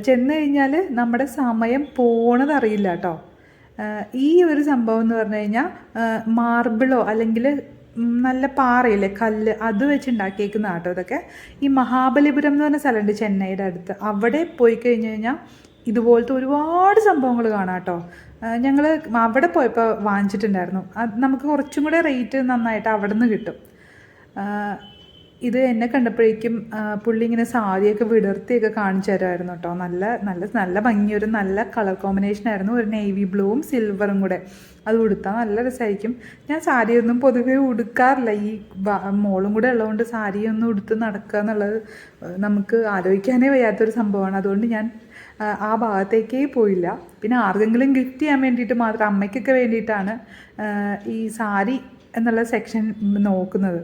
ചെന്ന് കഴിഞ്ഞാൽ നമ്മുടെ സമയം പോണതറിയില്ല കേട്ടോ. ഈ ഒരു സംഭവം എന്ന് പറഞ്ഞു കഴിഞ്ഞാൽ മാർബിളോ അല്ലെങ്കിൽ നല്ല പാറയില്ലേ കല്ല് അത് വെച്ച് ഉണ്ടാക്കിയേക്കുന്ന ആട്ടോ ഇതൊക്കെ. ഈ മഹാബലിപുരം എന്ന് പറഞ്ഞ സ്ഥലമുണ്ട് ചെന്നൈയുടെ അടുത്ത്. അവിടെ പോയി കഴിഞ്ഞ് കഴിഞ്ഞാൽ ഇതുപോലത്തെ ഒരുപാട് സംഭവങ്ങൾ കാണാം കേട്ടോ. ഞങ്ങൾ അവിടെ പോയപ്പോൾ വാങ്ങിച്ചിട്ടുണ്ടായിരുന്നു. അത് നമുക്ക് കുറച്ചും കൂടെ റേറ്റ് നന്നായിട്ട് അവിടെ നിന്ന് കിട്ടും ഇത് എന്നെ കണ്ടപ്പോഴേക്കും പുള്ളി ഇങ്ങനെ സാരിയൊക്കെ വിടർത്തിയൊക്കെ കാണിച്ചു തരുമായിരുന്നു കേട്ടോ നല്ല നല്ല നല്ല ഭംഗി ഒരു നല്ല കളർ കോമ്പിനേഷൻ ആയിരുന്നു. ഒരു നേവി ബ്ലൂവും സിൽവറും കൂടെ. അത് ഉടുത്താൽ നല്ല രസമായിരിക്കും ഞാൻ സാരിയൊന്നും പൊതുവേ ഉടുക്കാറില്ല. ഈ മോളും കൂടെ ഉള്ളതുകൊണ്ട് സാരിയൊന്നും ഉടുത്ത് നടക്കുക എന്നുള്ളത് നമുക്ക് ആലോചിക്കാനേ വയ്യാത്തൊരു സംഭവമാണ്. അതുകൊണ്ട് ഞാൻ ആ, ഭാഗത്തേക്കേ പോയില്ല. പിന്നെ ആർക്കെങ്കിലും ഗിഫ്റ്റ് ചെയ്യാൻ വേണ്ടിയിട്ട് മാത്രം അമ്മയ്ക്കൊക്കെ വേണ്ടിയിട്ടാണ് ഈ സാരി എന്നുള്ള സെക്ഷൻ നോക്കുന്നത്.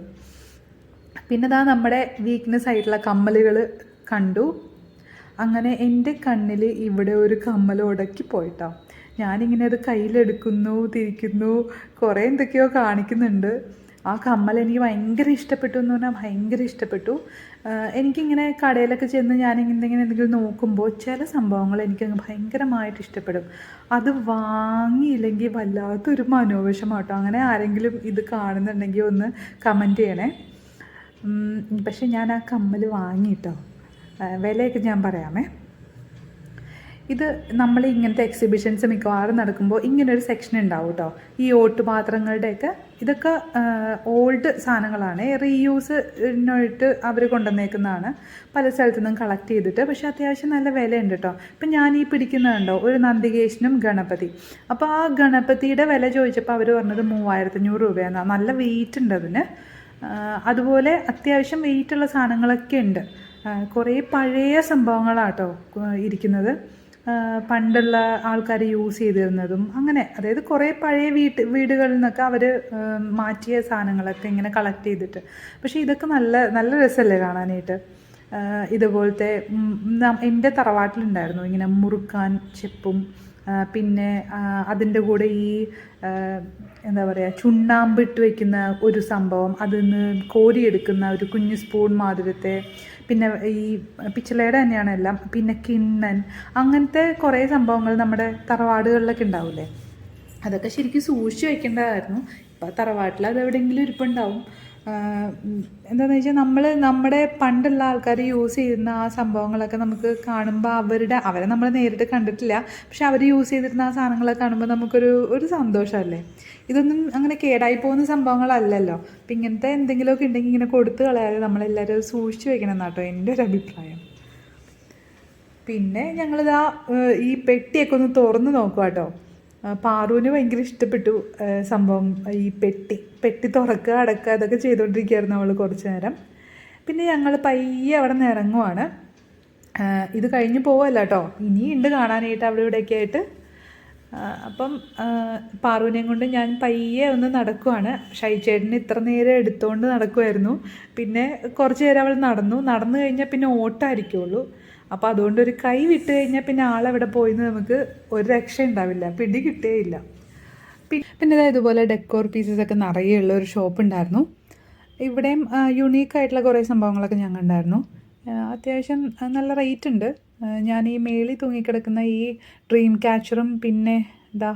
പിന്നെ ഇതാ നമ്മുടെ വീക്ക്നെസ് ആയിട്ടുള്ള കമ്മലുകൾ കണ്ടു. അങ്ങനെ എന്റെ കണ്ണിൽ ഇവിടെ ഒരു കമ്മൽ ഉടക്കി പോയിട്ടോ. ഞാനിങ്ങനെ അത് കയ്യിലെടുക്കുന്നു തിരിക്കുന്നു കുറേ എന്തൊക്കെയോ കാണിക്കുന്നുണ്ട്. ആ കമ്മൽ എനിക്ക് ഭയങ്കര ഇഷ്ടപ്പെട്ടു എന്ന് പറഞ്ഞാൽ ഭയങ്കര ഇഷ്ടപ്പെട്ടു. എനിക്കിങ്ങനെ കടയിലൊക്കെ ചെന്ന് ഞാനിങ്ങനെ എന്തെങ്കിലും നോക്കുമ്പോൾ ചില സംഭവങ്ങൾ എനിക്ക് ഭയങ്കരമായിട്ട് ഇഷ്ടപ്പെടും. അത് വാങ്ങിയില്ലെങ്കിൽ വല്ലാത്തൊരു മനോവിഷമാട്ടോ. അങ്ങനെ ആരെങ്കിലും ഇത് കാണുന്നുണ്ടെങ്കിൽ ഒന്ന് കമന്റ് ചെയ്യണേ. പക്ഷേ ഞാൻ ആ കമ്മൽ വാങ്ങിയിട്ടോ. വിലയൊക്കെ ഞാൻ പറയാമേ. ഇത് നമ്മൾ ഇങ്ങനത്തെ എക്സിബിഷൻസ് മിക്കവാറും നടക്കുമ്പോൾ ഇങ്ങനൊരു സെക്ഷൻ ഉണ്ടാവും കേട്ടോ ഈ ഓട്ടുപാത്രങ്ങളുടെയൊക്കെ ഇതൊക്കെ ഓൾഡ് സാധനങ്ങളാണ്. റീയൂസിനായിട്ട് അവർ കൊണ്ടുവന്നേക്കുന്നതാണ്. പല സ്ഥലത്തു നിന്നും കളക്ട് ചെയ്തിട്ട്. പക്ഷേ അത്യാവശ്യം നല്ല വിലയുണ്ട് കേട്ടോ ഇപ്പം ഞാൻ ഈ പിടിക്കുന്നുണ്ടോ ഒരു നന്ദികേശനും ഗണപതി. അപ്പോൾ ആ ഗണപതിയുടെ വില ചോദിച്ചപ്പോൾ അവർ പറഞ്ഞത് മൂവായിരത്തഞ്ഞൂറ് രൂപയെന്നാണ് നല്ല വെയിറ്റ് ഉണ്ട് അതിന്. അതുപോലെ അത്യാവശ്യം വെയിറ്റുള്ള സാധനങ്ങളൊക്കെ ഉണ്ട്. കുറേ പഴയ സംഭവങ്ങളാട്ടോ ഇരിക്കുന്നത്. പണ്ടുള്ള ആൾക്കാർ യൂസ് ചെയ്തിരുന്നതും അങ്ങനെ അതായത് കുറേ പഴയ വീട്ട് വീടുകളിൽ നിന്നൊക്കെ അവർ മാറ്റിയ സാധനങ്ങളൊക്കെ ഇങ്ങനെ കളക്ട് ചെയ്തിട്ട്. പക്ഷേ ഇതൊക്കെ നല്ല നല്ല രസമല്ലേ കാണാനായിട്ട്. ഇതുപോലത്തെ എന്റെ തറവാട്ടിലുണ്ടായിരുന്നു. ഇങ്ങനെ മുറുക്കാൻ ചെപ്പും പിന്നെ അതിന്റെ കൂടെ ഈ എന്താ പറയുക ചുണ്ണാമ്പിട്ട് വയ്ക്കുന്ന ഒരു സംഭവം അതിൽ നിന്ന് കോരിയെടുക്കുന്ന ഒരു കുഞ്ഞു സ്പൂൺ മാതിരത്തെ പിന്നെ ഈ പിച്ചളയുടെ തന്നെയാണ് എല്ലാം. പിന്നെ കിണ്ണൻ അങ്ങനത്തെ കുറേ സംഭവങ്ങൾ നമ്മുടെ തറവാടുകളിലൊക്കെ ഉണ്ടാവില്ലേ അതൊക്കെ ശരിക്കും സൂക്ഷിച്ച് വയ്ക്കേണ്ടതായിരുന്നു ഇപ്പോൾ തറവാട്ടിൽ അത് എവിടെയെങ്കിലും ഇരിപ്പുണ്ടാവും. എന്താണെന്ന് വെച്ചാൽ നമ്മൾ നമ്മുടെ പണ്ടുള്ള ആൾക്കാർ യൂസ് ചെയ്യുന്ന ആ സംഭവങ്ങളൊക്കെ നമുക്ക് കാണുമ്പോൾ അവരുടെ അവരെ നമ്മൾ നേരിട്ട് കണ്ടിട്ടില്ല. പക്ഷെ അവർ യൂസ് ചെയ്തിരുന്ന ആ സാധനങ്ങളൊക്കെ കാണുമ്പോൾ നമുക്കൊരു ഒരു സന്തോഷമല്ലേ ഇതൊന്നും അങ്ങനെ കേടായി പോകുന്ന സംഭവങ്ങളല്ലല്ലോ. അപ്പം ഇങ്ങനത്തെ എന്തെങ്കിലുമൊക്കെ ഉണ്ടെങ്കിൽ ഇങ്ങനെ കൊടുത്തു കളയാതെ നമ്മളെല്ലാവരും സൂക്ഷിച്ച് വെക്കണം എന്നാട്ടോ എന്റെ ഒരു അഭിപ്രായം. പിന്നെ ഞങ്ങളിതാ ഈ പെട്ടിയൊക്കെ ഒന്ന് തുറന്ന് നോക്കുക കേട്ടോ പാറുവിന് ഭയങ്കര ഇഷ്ടപ്പെട്ടു സംഭവം ഈ പെട്ടി പെട്ടി തുറക്കുക അടക്കുക അതൊക്കെ ചെയ്തുകൊണ്ടിരിക്കുകയായിരുന്നു അവൾ കുറച്ച് നേരം. പിന്നെ ഞങ്ങൾ പയ്യെ അവിടെ നിന്ന് ഇറങ്ങുവാണ്. ഇത് കഴിഞ്ഞ് പോവല്ല കേട്ടോ ഇനിയുണ്ട് കാണാനായിട്ട് അവിടെ ഇവിടെയൊക്കെ ആയിട്ട്. അപ്പം പാറുവിനെയും കൊണ്ട് ഞാൻ പയ്യെ ഒന്ന് നടക്കുവാണ്. ഷൈചേട്ടന് ഇത്ര നേരം എടുത്തുകൊണ്ട് നടക്കുമായിരുന്നു പിന്നെ കുറച്ച് നേരം അവൾ നടന്നു. നടന്നു കഴിഞ്ഞാൽ പിന്നെ ഓട്ടമായിരിക്കുള്ളൂ. അപ്പോൾ അതുകൊണ്ട് ഒരു കൈ വിട്ട് കഴിഞ്ഞാൽ പിന്നെ ആളെവിടെ പോയിന്ന് നമുക്ക് ഒരു രക്ഷ ഉണ്ടാവില്ല. പിടി കിട്ടേയില്ല. പിന്നെ ഇതാ ഇതുപോലെ ഡെക്കോർ പീസസ് ഒക്കെ നിറയെ ഉള്ള ഒരു ഷോപ്പ് ഉണ്ടായിരുന്നു. ഇവിടെയും യുണീക്ക് ആയിട്ടുള്ള കുറേ സംഭവങ്ങളൊക്കെ ഞാൻ കണ്ടായിരുന്നു. അത്യാവശ്യം നല്ല റേറ്റ് ഉണ്ട്. ഞാൻ ഈ മേളിൽ തൂങ്ങിക്കിടക്കുന്ന ഈ ഡ്രീം ക്യാച്ചറും പിന്നെ ഇതാ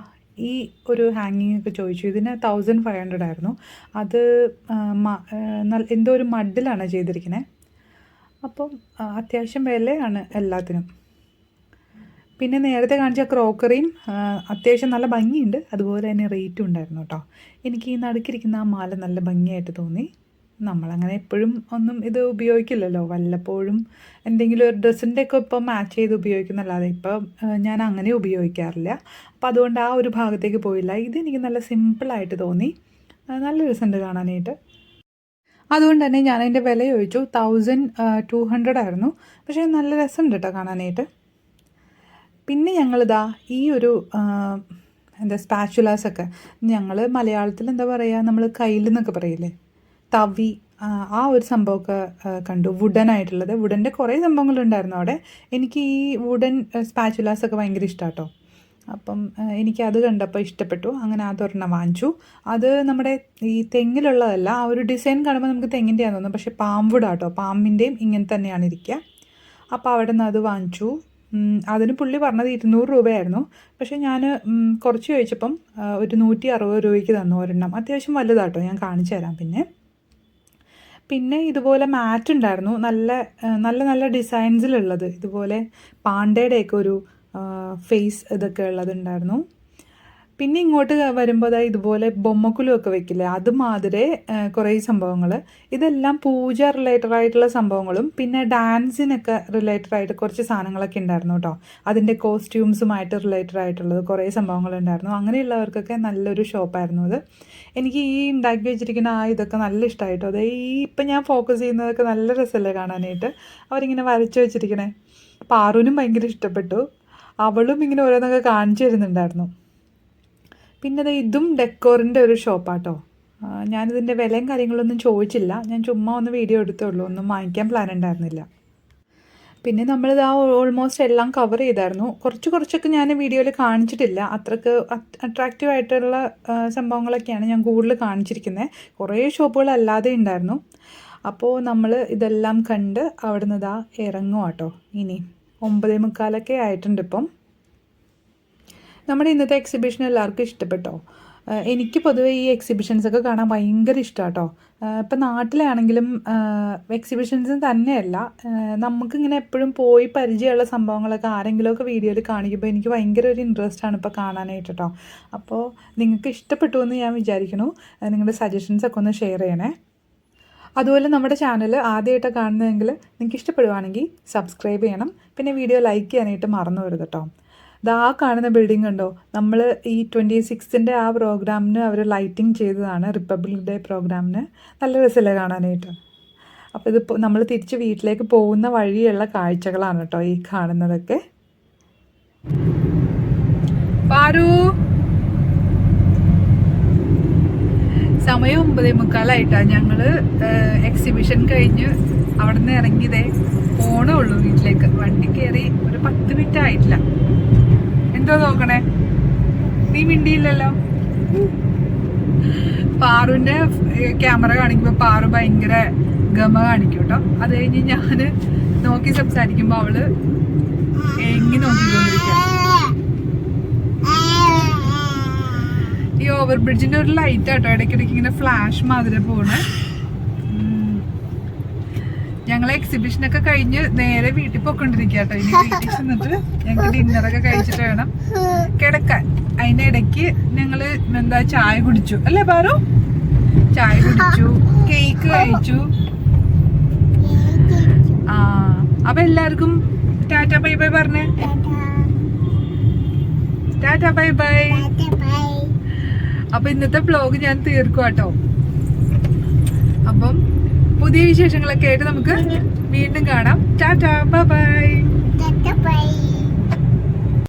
ഈ ഒരു ഹാങ്ങിങ് ഒക്കെ ചോദിച്ചു. ഇതിന് തൗസൻഡ് ഫൈവ് ഹൺഡ്രഡ് ആയിരുന്നു. അത് എന്തോ ഒരു മഡിലാണ് ചെയ്തിരിക്കുന്നത് അപ്പം അത്യാവശ്യം വിലയാണ് എല്ലാത്തിനും. പിന്നെ നേരത്തെ കാണിച്ച ക്രോക്കറിയും അത്യാവശ്യം നല്ല ഭംഗിയുണ്ട്. അതുപോലെ തന്നെ റേറ്റും ഉണ്ടായിരുന്നു കേട്ടോ. എനിക്ക് ഈ നടുക്കിരിക്കുന്ന ആ മാല നല്ല ഭംഗിയായിട്ട് തോന്നി. നമ്മളങ്ങനെ എപ്പോഴും ഒന്നും ഇത് ഉപയോഗിക്കില്ലല്ലോ. വല്ലപ്പോഴും എന്തെങ്കിലും ഒരു ഡ്രസ്സിന്റെ ഒക്കെ ഇപ്പം മാച്ച് ചെയ്ത് ഉപയോഗിക്കുന്നല്ലാതെ ഇപ്പം ഞാൻ അങ്ങനെ ഉപയോഗിക്കാറില്ല. അപ്പോൾ അതുകൊണ്ട് ആ ഒരു ഭാഗത്തേക്ക് പോയില്ല. ഇതെനിക്ക് നല്ല സിമ്പിളായിട്ട് തോന്നി. നല്ല രസമുണ്ട് കാണാനായിട്ട്. അതുകൊണ്ട് തന്നെ ഞാൻ അതിന്റെ വില ചോദിച്ചു. തൗസൻഡ് ടു ഹൺഡ്രഡ് ആയിരുന്നു. പക്ഷേ നല്ല രസമുണ്ട് കേട്ടോ കാണാനായിട്ട്. പിന്നെ ഞങ്ങളിതാ ഈ ഒരു എന്താ സ്പാച്ചുലാസൊക്കെ ഞങ്ങൾ മലയാളത്തിൽ എന്താ പറയുക നമ്മൾ കയ്യിൽ നിന്നൊക്കെ പറയില്ലേ? തവി ആ, ഒരു സംഭവമൊക്കെ കണ്ടു. വുഡൻ ആയിട്ടുള്ളത്. വുഡന്റെ കുറേ സംഭവങ്ങളുണ്ടായിരുന്നു അവിടെ. എനിക്ക് ഈ വുഡൻ സ്പാച്ചുലാസൊക്കെ ഭയങ്കര ഇഷ്ടമാണ് കേട്ടോ അപ്പം എനിക്കത് കണ്ടപ്പോൾ ഇഷ്ടപ്പെട്ടു. അങ്ങനെ അതൊരെണ്ണം വാങ്ങിച്ചു. അത് നമ്മുടെ ഈ തെങ്ങിലുള്ളതല്ല ആ ഒരു ഡിസൈൻ കാണുമ്പോൾ നമുക്ക് തെങ്ങിന്റെ ആണെന്ന് തോന്നുന്നു പക്ഷേ പാമ്പുടാട്ടോ പാമ്പിന്റെയും ഇങ്ങനെ തന്നെയാണ് ഇരിക്കുക അപ്പോൾ അവിടെ നിന്ന് അത് വാങ്ങിച്ചു. അതിന് പുള്ളി പറഞ്ഞത് ഇരുന്നൂറ് രൂപയായിരുന്നു. പക്ഷേ ഞാൻ കുറച്ച് ചോദിച്ചപ്പം ഒരു നൂറ്റി അറുപത് രൂപയ്ക്ക് തന്നു ഒരെണ്ണം. അത്യാവശ്യം വലുതാട്ടോ ഞാൻ കാണിച്ചു തരാം പിന്നെ. പിന്നെ ഇതുപോലെ മാറ്റ് ഉണ്ടായിരുന്നു. നല്ല നല്ല നല്ല ഡിസൈൻസിലുള്ളത്. ഇതുപോലെ പാണ്ടയുടെയൊക്കെ ഒരു ഫേസ് ഇതൊക്കെ ഉള്ളതുണ്ടായിരുന്നു. പിന്നെ ഇങ്ങോട്ട് വരുമ്പോൾ ഇതുപോലെ ബൊമ്മക്കുലുമൊക്കെ വെക്കില്ലേ അതുമാതിരി കുറേ സംഭവങ്ങൾ ഇതെല്ലാം പൂജ റിലേറ്റഡ് ആയിട്ടുള്ള സംഭവങ്ങളും പിന്നെ ഡാൻസിനൊക്കെ റിലേറ്റഡ് ആയിട്ട് കുറച്ച് സാധനങ്ങളൊക്കെ ഉണ്ടായിരുന്നു കേട്ടോ. അതിന്റെ കോസ്റ്റ്യൂംസുമായിട്ട് റിലേറ്റഡ് ആയിട്ടുള്ളത് കുറേ സംഭവങ്ങളുണ്ടായിരുന്നു. അങ്ങനെയുള്ളവർക്കൊക്കെ നല്ലൊരു ഷോപ്പായിരുന്നു അത്. എനിക്ക് ഈ ഉണ്ടാക്കി വെച്ചിരിക്കുന്ന ആ ഇതൊക്കെ നല്ല ഇഷ്ടമായിട്ടോ അതെ ഈ ഇപ്പം ഞാൻ ഫോക്കസ് ചെയ്യുന്നതൊക്കെ നല്ല രസമല്ലേ കാണാനായിട്ട്. അവരിങ്ങനെ വരച്ച് വെച്ചിരിക്കണേ. പാറുവിനും ഭയങ്കര ഇഷ്ടപ്പെട്ടു. അവളും ഇങ്ങനെ ഓരോന്നൊക്കെ കാണിച്ചു തരുന്നുണ്ടായിരുന്നു. പിന്നെ ഇതും ഡെക്കോറിന്റെ ഒരു ഷോപ്പാട്ടോ. ഞാനിതിന്റെ വിലയും കാര്യങ്ങളൊന്നും ചോദിച്ചില്ല. ഞാൻ ചുമ്മാ ഒന്ന് വീഡിയോ എടുത്തുള്ളൂ. ഒന്നും വാങ്ങിക്കാൻ പ്ലാൻ ഉണ്ടായിരുന്നില്ല. പിന്നെ നമ്മളിത് ആ ഓൾമോസ്റ്റ് എല്ലാം കവർ ചെയ്തായിരുന്നു. കുറച്ച് കുറച്ചൊക്കെ ഞാൻ വീഡിയോയിൽ കാണിച്ചിട്ടില്ല. അത്രയ്ക്ക് അട്രാക്റ്റീവ് ആയിട്ടുള്ള സംഭവങ്ങളൊക്കെയാണ് ഞാൻ കൂടുതൽ കാണിച്ചിരിക്കുന്നത് കുറേ ഷോപ്പുകൾ അല്ലാതെ ഉണ്ടായിരുന്നു. അപ്പോൾ നമ്മൾ ഇതെല്ലാം കണ്ട് അവിടുന്ന് ഇതാ ഇറങ്ങും കേട്ടോ ഇനി ഒമ്പതേ മുക്കാലൊക്കെ ആയിട്ടുണ്ട് ഇപ്പം നമ്മുടെ ഇന്നത്തെ എക്സിബിഷൻ എല്ലാവർക്കും ഇഷ്ടപ്പെട്ടോ? എനിക്ക് പൊതുവേ ഈ എക്സിബിഷൻസ് ഒക്കെ കാണാൻ ഭയങ്കര ഇഷ്ടമാണ് കേട്ടോ ഇപ്പം നാട്ടിലാണെങ്കിലും എക്സിബിഷൻസ് തന്നെയല്ല. നമുക്കിങ്ങനെ എപ്പോഴും പോയി പരിചയമുള്ള സംഭവങ്ങളൊക്കെ ആരെങ്കിലുമൊക്കെ വീഡിയോയിൽ കാണിക്കുമ്പോൾ എനിക്ക് ഭയങ്കര ഒരു ഇൻട്രസ്റ്റ് ആണ് ഇപ്പോൾ കാണാനായിട്ട് കേട്ടോ അപ്പോൾ നിങ്ങൾക്ക് ഇഷ്ടപ്പെട്ടു എന്ന് ഞാൻ വിചാരിക്കുന്നു. നിങ്ങളുടെ സജഷൻസൊക്കെ ഒന്ന് ഷെയർ ചെയ്യണേ. അതുപോലെ നമ്മുടെ ചാനൽ ആദ്യമായിട്ട് കാണുന്നതെങ്കിൽ നിങ്ങൾക്ക് ഇഷ്ടപ്പെടുവാണെങ്കിൽ സബ്സ്ക്രൈബ് ചെയ്യണം. പിന്നെ വീഡിയോ ലൈക്ക് ചെയ്യാനായിട്ട് മറന്നു വരുത് കേട്ടോ ആ കാണുന്ന ബിൽഡിംഗ് ഉണ്ടോ നമ്മൾ ഈ ട്വന്റി സിക്സ്തിന്റെ ആ പ്രോഗ്രാമിന് അവർ ലൈറ്റിംഗ് ചെയ്തതാണ്. റിപ്പബ്ലിക് ഡേ പ്രോഗ്രാമിന് നല്ല രസമല്ലേ കാണാനായിട്ട്. അപ്പോൾ ഇത് നമ്മൾ തിരിച്ച് വീട്ടിലേക്ക് പോകുന്ന വഴിയുള്ള കാഴ്ചകളാണ് കേട്ടോ ഈ കാണുന്നതൊക്കെ. പാരു! സമയം ഒമ്പതേ മുക്കാലായിട്ടാ. ഞങ്ങൾ എക്സിബിഷൻ കഴിഞ്ഞ് അവിടെ നിന്ന് ഇറങ്ങിയതേ പോണേ ഉള്ളൂ വീട്ടിലേക്ക്. വണ്ടി കയറി ഒരു പത്ത് മിനിറ്റ് ആയിട്ടില്ല. എന്തോ നോക്കണേ? നീ മിണ്ടിയില്ലല്ലോ? പാറുവിന്റെ ക്യാമറ കാണിക്കുമ്പോ പാറു ഭയങ്കര ഗമ കാണിക്കും കേട്ടോ അത് കഴിഞ്ഞ് ഞാൻ നോക്കി സംസാരിക്കുമ്പോ അവൾ എങ്ങി നോക്കിക്കൊണ്ടിരിക്കുക ഈ ഓവർ ബ്രിഡ്ജിന്റെ ഒരു ലൈറ്റ് ആട്ടോ. ഇടയ്ക്കിടയ്ക്ക് ഇങ്ങനെ ഫ്ലാഷ് മാതിരി പോണേ. ഞങ്ങൾ ഒക്കെ കഴിഞ്ഞ് നേരെ വീട്ടിൽ പോയിക്കൊണ്ടിരിക്കുക കേട്ടോ ഇനി വീട്ടിൽ ചെന്നിട്ട് ഞങ്ങൾക്ക് ഡിന്നറൊക്കെ കഴിച്ചിട്ട് വേണം കിടക്കാൻ. അതിനിടയ്ക്ക് ഞങ്ങൾ എന്താ ചായ കുടിച്ചു. അല്ലേ പാറു ചായ കുടിച്ചു കേക്ക് കഴിച്ചു. ആ അപ്പൊ എല്ലാവർക്കും ടാറ്റ ബൈ ബൈ പറഞ്ഞേ. ടാറ്റ. Bye bye. അപ്പൊ ഇന്നത്തെ ബ്ലോഗ് ഞാൻ തീർക്കും കേട്ടോ. അപ്പം പുതിയ വിശേഷങ്ങളൊക്കെ ആയിട്ട് നമുക്ക് വീണ്ടും കാണാം. Tata bye bye.